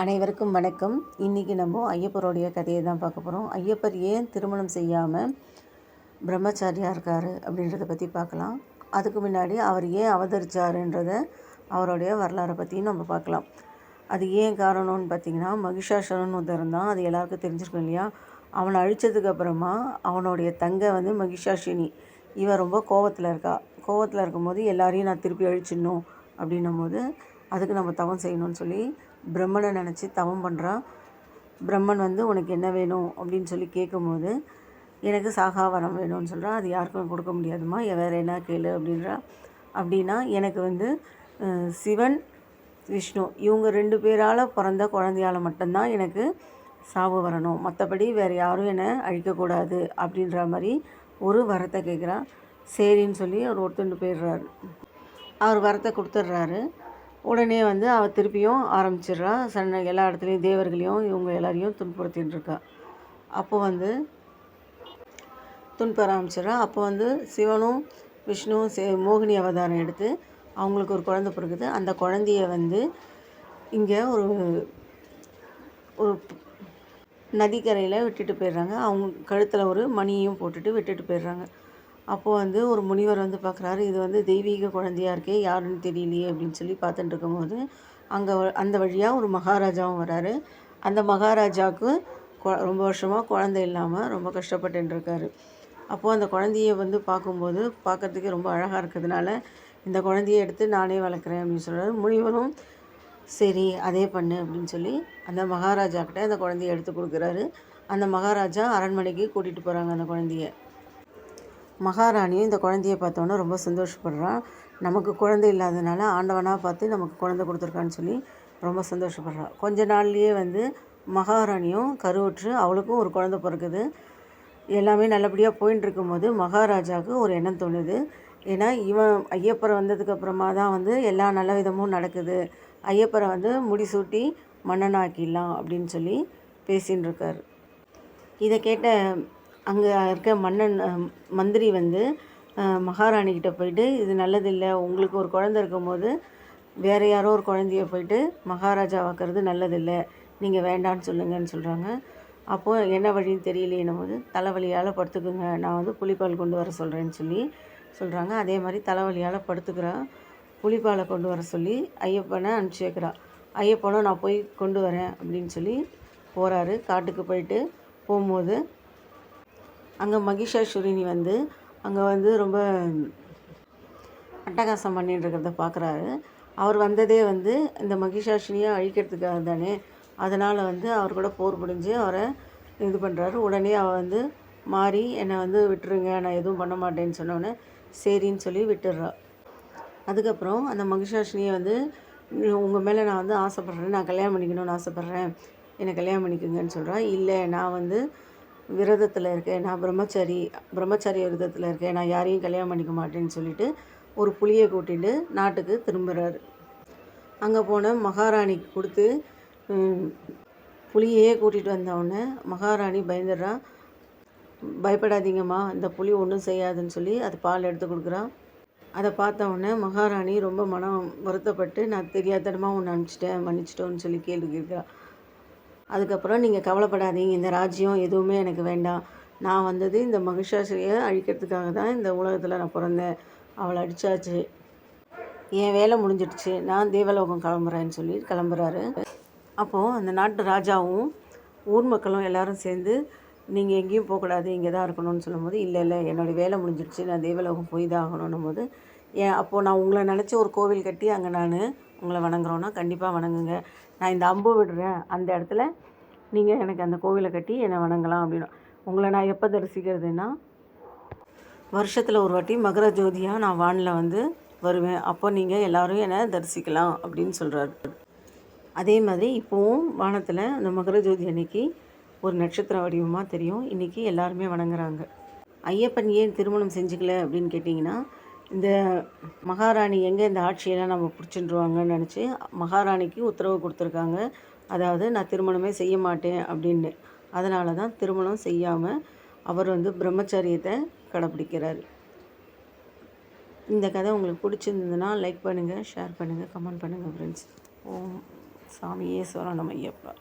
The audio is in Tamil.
அனைவருக்கும் வணக்கம். இன்றைக்கி நம்ம ஐயப்பருடைய கதையை தான் பார்க்க போகிறோம் ஐயப்பர் ஏன் திருமணம் செய்யாமல் பிரம்மச்சாரியாக இருக்கார் அப்படின்றத பற்றி பார்க்கலாம். அதுக்கு முன்னாடி அவர் ஏன் அவதரித்தாருன்றத அவருடைய வரலாறை பற்றியும் நம்ம பார்க்கலாம். அது ஏன் காரணம்னு பார்த்தீங்கன்னா மகிஷாசுரன் ஒருத்தர் அது எல்லாருக்கும் தெரிஞ்சிருக்கும் இல்லையா? அவனை அழிச்சதுக்கு அப்புறமா அவனுடைய தங்கை வந்து மகிஷாசினி. இவன் ரொம்ப கோவத்தில் இருக்கா. கோவத்தில் இருக்கும்போது எல்லாரையும் நான் திருப்பி அழிச்சிடணும் அப்படின்னும் போது அதுக்கு நம்ம தவம் செய்யணும்னு சொல்லி பிரம்மனை நினச்சி தவம் பண்ணுறான் பிரம்மன் வந்து உனக்கு என்ன வேணும்? அப்படின்னு சொல்லி கேட்கும்போது எனக்கு சாகா வரம் வேணும்னு சொல்கிறான் அது யாருக்கும் கொடுக்க முடியாதுமா வேறு என்ன கேளு? அப்படின்றா. அப்படின்னா எனக்கு வந்து சிவன் விஷ்ணு இவங்க ரெண்டு பேரால் பிறந்த குழந்தையால் மட்டும்தான் எனக்கு சாவு வரணும். மற்றபடி வேறு யாரும் என்னை அழிக்கக்கூடாது அப்படின்ற மாதிரி ஒரு வரத்தை கேட்குறான் சரின்னு சொல்லி அவர் ஒருத்தண்டு போயிடுறாரு அவர் வரத்தை கொடுத்துட்றாரு. உடனே வந்து அவள் திருப்பியும் ஆரம்பிச்சிடுறா. சண்டை எல்லா இடத்துலையும் தேவர்களையும் இவங்க எல்லாரையும் துன்புறுத்தின்னு இருக்கா. அப்போ வந்து துன்புற ஆரம்பிச்சிடுறா. அப்போ வந்து சிவனும் விஷ்ணுவும் சே மோகினி அவதாரம் எடுத்து அவங்களுக்கு ஒரு குழந்தை பிறகுது அந்த குழந்தைய வந்து இங்கே ஒரு ஒரு நதிக்கரையில் விட்டுட்டு போயிடுறாங்க. அவங்க கழுத்தில் ஒரு மணியையும் போட்டுட்டு விட்டுட்டு போயிடுறாங்க. அப்போது வந்து ஒரு முனிவர் வந்து பார்க்குறாரு இது வந்து தெய்வீக குழந்தையா இருக்கே யாருன்னு தெரியலையே அப்படின்னு சொல்லி பார்த்துட்டு இருக்கும்போது அங்கே அந்த வழியாக ஒரு மகாராஜாவும் வராரு. அந்த மகாராஜாவுக்கு கொ- ரொம்ப வருஷமாக குழந்தை இல்லாமல் ரொம்ப கஷ்டப்பட்டு இருக்காரு. அப்போது அந்த குழந்தைய வந்து பார்க்கும்போது பார்க்கறதுக்கு ரொம்ப அழகாக இருக்கிறதுனால இந்த குழந்தைய எடுத்து நானே வளர்க்குறேன் அப்படின்னு சொல்கிறாரு முனிவரும் சரி அதே பண்ணு அப்படின்னு சொல்லி அந்த மகாராஜா கிட்ட அந்த குழந்தைய எடுத்து கொடுக்குறாரு. அந்த மகாராஜா அரண்மனைக்கு கூட்டிகிட்டு போகிறாங்க அந்த குழந்தைய. மகாராணியும் இந்த குழந்தைய பார்த்தோன்னே ரொம்ப சந்தோஷப்படுறான். நமக்கு குழந்தை இல்லாதனால ஆண்டவனாக பார்த்து நமக்கு குழந்தை கொடுத்துருக்கான்னு சொல்லி ரொம்ப சந்தோஷப்படுறான். கொஞ்ச நாள்லேயே வந்து மகாராணியும் கருவுற்று அவளுக்கும் ஒரு குழந்தை பிறக்குது. எல்லாமே நல்லபடியாக போயின்னு இருக்கும்போது மகாராஜாவுக்கு ஒரு எண்ணம் தோணுது. ஏன்னா இவன் ஐயப்பரை வந்ததுக்கப்புறமா தான் வந்து எல்லா நல்ல விதமும் நடக்குது. ஐயப்பரை வந்து முடிசூட்டி மன்னனாக்கிடலாம் அப்படின்னு சொல்லி பேசின்னு இருக்கார் இதை கேட்ட அங்கே இருக்க மன்னன் மந்திரி வந்து மகாராணிக்கிட்ட போயிட்டு இது நல்லதில்லை உங்களுக்கு ஒரு குழந்த இருக்கும்போது வேறு யாரோ ஒரு குழந்தைய போயிட்டு மகாராஜாவாக்கறது நல்லதில்லை நீங்கள் வேண்டான்னு சொல்லுங்கன்னு சொல்கிறாங்க அப்போது என்ன வழின்னு தெரியலேன்னும் போது தலைவலியால் படுத்துக்குங்க நான் வந்து புலிப்பால் கொண்டு வர சொல்கிறேன்னு சொல்லி சொல்கிறாங்க அதே மாதிரி தலைவலியால் படுத்துக்கிறா புலிப்பாலை கொண்டு வர சொல்லி ஐயப்பனை அனுப்பிச்சி வைக்கிறா. ஐயப்பனும் நான் போய் கொண்டு வரேன் அப்படின்னு சொல்லி போகிறாரு காட்டுக்கு போயிட்டு போகும்போது அங்கே மகிஷாசுரினி வந்து அங்கே வந்து ரொம்ப அட்டகாசம் பண்ணிட்டு இருக்கிறத பார்க்குறாரு அவர் வந்ததே வந்து இந்த மகிஷாசுனியை அழிக்கிறதுக்காக தானே. அதனால் வந்து அவர் கூட போர் முடிஞ்சு அவரை இது பண்ணுறாரு உடனே அவள் வந்து மாறி என்னை வந்து விட்டுருங்க நான் எதுவும் பண்ண மாட்டேன்னு சொன்னோன்னே சரின்னு சொல்லி விட்டுடுறா அதுக்கப்புறம் அந்த மகிஷாசினியை வந்து உங்கள் மேலே நான் வந்து ஆசைப்பட்றேன் நான் கல்யாணம் பண்ணிக்கணும்னு ஆசைப்பட்றேன். என்னை கல்யாணம் பண்ணிக்கோங்கன்னு சொல்கிறா இல்லை நான் வந்து விரதத்தில் இருக்கேன் நான் பிரம்மச்சாரி பிரம்மச்சாரி விரதத்தில் இருக்கேன் நான் யாரையும் கல்யாணம் பண்ணிக்க மாட்டேன்னு சொல்லிட்டு ஒரு புலியை கூட்டிட்டு நாட்டுக்கு திரும்புகிறாரு அங்கே போன மகாராணிக்கு கொடுத்து புளியையே புலியையே கூட்டிகிட்டு வந்தவுடனே மகாராணி பயந்துடுறா. பயப்படாதீங்கம்மா இந்த புலி ஒன்றும் செய்யாதுன்னு சொல்லி அது பால் எடுத்து கொடுக்குறான் அதை பார்த்த உடனே மகாராணி ரொம்ப மனம் வருத்தப்பட்டு நான் தெரியாதனமாக ஒன்று அனுப்பிச்சிட்டேன் மன்னிச்சிட்டோன்னு சொல்லி கேள்வி கேட்குறான் அதுக்கப்புறம் நீங்கள் கவலைப்படாதீங்க. இந்த ராஜ்யம் எதுவுமே எனக்கு வேண்டாம். நான் வந்தது இந்த மகிஷாசுரியை அழிக்கிறதுக்காக தான் இந்த உலகத்தில் நான் பிறந்தேன். அவளை அடித்தாச்சு என் வேலை முடிஞ்சிடுச்சு. நான் தேவலோகம் கிளம்புறேன்னு சொல்லி கிளம்புறாரு. அப்போது அந்த நாட்டு ராஜாவும் ஊர் மக்களும் எல்லாரும் சேர்ந்து நீங்கள் எங்கேயும் போகக்கூடாது. இங்கே தான் இருக்கணும்னு சொல்லும்போது இல்லை இல்லை. என்னோடய வேலை முடிஞ்சிடுச்சு. நான் தேவலோகம் போய் தான் ஆகணும்னும் போது ஏன் அப்போது நான் உங்களை நினச்சி ஒரு கோவில் கட்டி அங்கே நான் உங்களை வணங்குறோன்னா கண்டிப்பாக வணங்குங்க. நான் இந்த அம்பு விடுறேன். அந்த இடத்துல நீங்கள் எனக்கு அந்த கோவிலை கட்டி என்னை வணங்கலாம் அப்படின்னு. உங்களை நான் எப்போ தரிசிக்கிறதுன்னா வருஷத்தில் ஒரு வாட்டி மகர ஜோதியாக நான் வானில் வந்து வருவேன். அப்போ நீங்கள் எல்லோரும் என்னை தரிசிக்கலாம் அப்படின்னு சொல்கிறாரு அதே மாதிரி இப்போவும் வானத்தில் அந்த மகர ஜோதி அன்னைக்கு ஒரு நட்சத்திர வடிவமாக தெரியும். இன்றைக்கி எல்லாருமே வணங்குறாங்க. ஐயப்பன் ஏன் திருமணம் செஞ்சுக்கல அப்படின்னு கேட்டிங்கன்னா இந்த மகாராணி எங்கே இந்த ஆட்சியெல்லாம் நம்ம பிடிச்சிட்டுருவாங்கன்னு நினச்சி மகாராணிக்கு உத்தரவு கொடுத்துருக்காங்க. அதாவது நான் திருமணமே செய்ய மாட்டேன் அப்படின்னு. அதனால தான் திருமணம் செய்யாமல் அவர் வந்து பிரம்மச்சரியத்தை கடைப்பிடிக்கிறார் இந்த கதை உங்களுக்கு பிடிச்சிருந்ததுன்னா லைக் பண்ணுங்கள் ஷேர் பண்ணுங்கள் கமெண்ட் பண்ணுங்கள் ஃப்ரெண்ட்ஸ் ஓம் சாமியே சரணம் ஐயப்பா.